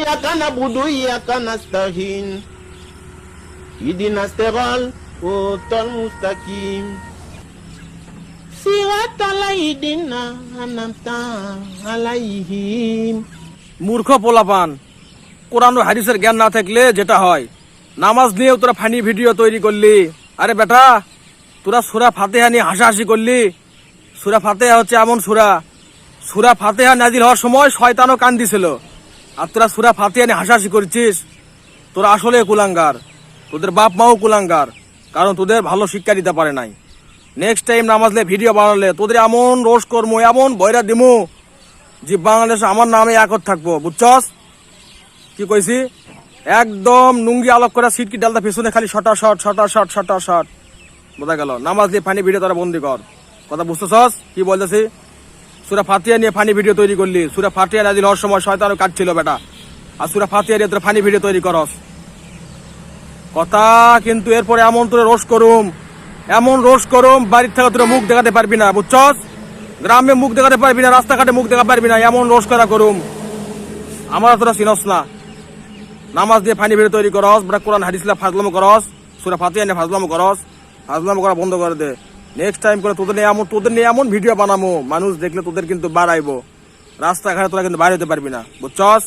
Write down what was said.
إياك نعبد وإياك نستعين اهدنا الصراط المستقيم صراط الذين أنعمت عليهم মূর্খ পোলাপান কোরআন ও হাদিসের জ্ঞান না থাকলে যেটা হয় নামাজ নিয়েও তোরা ফানি ভিডিও তৈরি করলি আরে বেটা তোরা সুরা ফাতেহা নিয়ে হাসাহাসি করলি সুরা ফাতেহা হচ্ছে এমন সুরা সুরা ফাতেহা নাজিল হওয়ার সময় শয়তানও কান দিছিল আর তোরা সুরা ফাতেহা নিয়ে হাসাহাসি করছিস? তোরা আসলে কুলাঙ্গার। তোদের বাপ মাও কুলাঙ্গার, কারণ তোদের ভালো শিক্ষা দিতে পারে নাই। নেক্সট টাইম নামাজলে ভিডিও বানালে তোদের এমন রোষ কর্ম, এমন বয়রা দিমু, যে বাংলাদেশে আমার নামে একত থাকব। বুঝছস? কি কইছি? একদম নুঙ্গি আলোক করা সিটকি ডালটা পেছনে খালি শটা শট শটা শট শটা শট। বোঝা গেল? নামাজ দিয়ে ফানি ভিডিও তারা বন্দি কর। কথা বুঝতেছস? কি বলতেছি? সুরা ফাতিয়া নিয়ে ফানি ভিডিও তৈরি করলি। সুরা ফাতিয়া নাজিল হওয়ার সময় শয়তানও কাটছিল বেটা। আর সুরা ফাতিয়া নিয়ে তোরা ফানি ভিডিও তৈরি করস। কথা কিন্তু এরপরে এমন তোরা রোষ করুম, এমন রোষ করুম, বাড়ির থেকে তোরা মুখ দেখাতে পারবি না, বুঝছস? গ্রামে মুখ দেখাতে পারবি না, রাস্তাঘাটে মুখ দেখাতে পারবি না, এমন রোষ করা করুম। আমরা তোরা চিনস না। নামাজ দিয়ে ফানি ভিডিও তৈরি করস বড় কোরআন হাদিসলা ফাজলাম করস, সুরা ফাতিয়া নিয়ে ফাজলাম করস, ফাজলাম করা বন্ধ করে দে। নেক্সট টাইম করে তোদের নিয়ে এমন তোদের নিয়ে এমন ভিডিও বানাবো মানুষ দেখলে তোদের কিন্তু বাড়াইবো। রাস্তাঘাটে তোরা কিন্তু বাইরে হতে পারবি না। বুঝছস?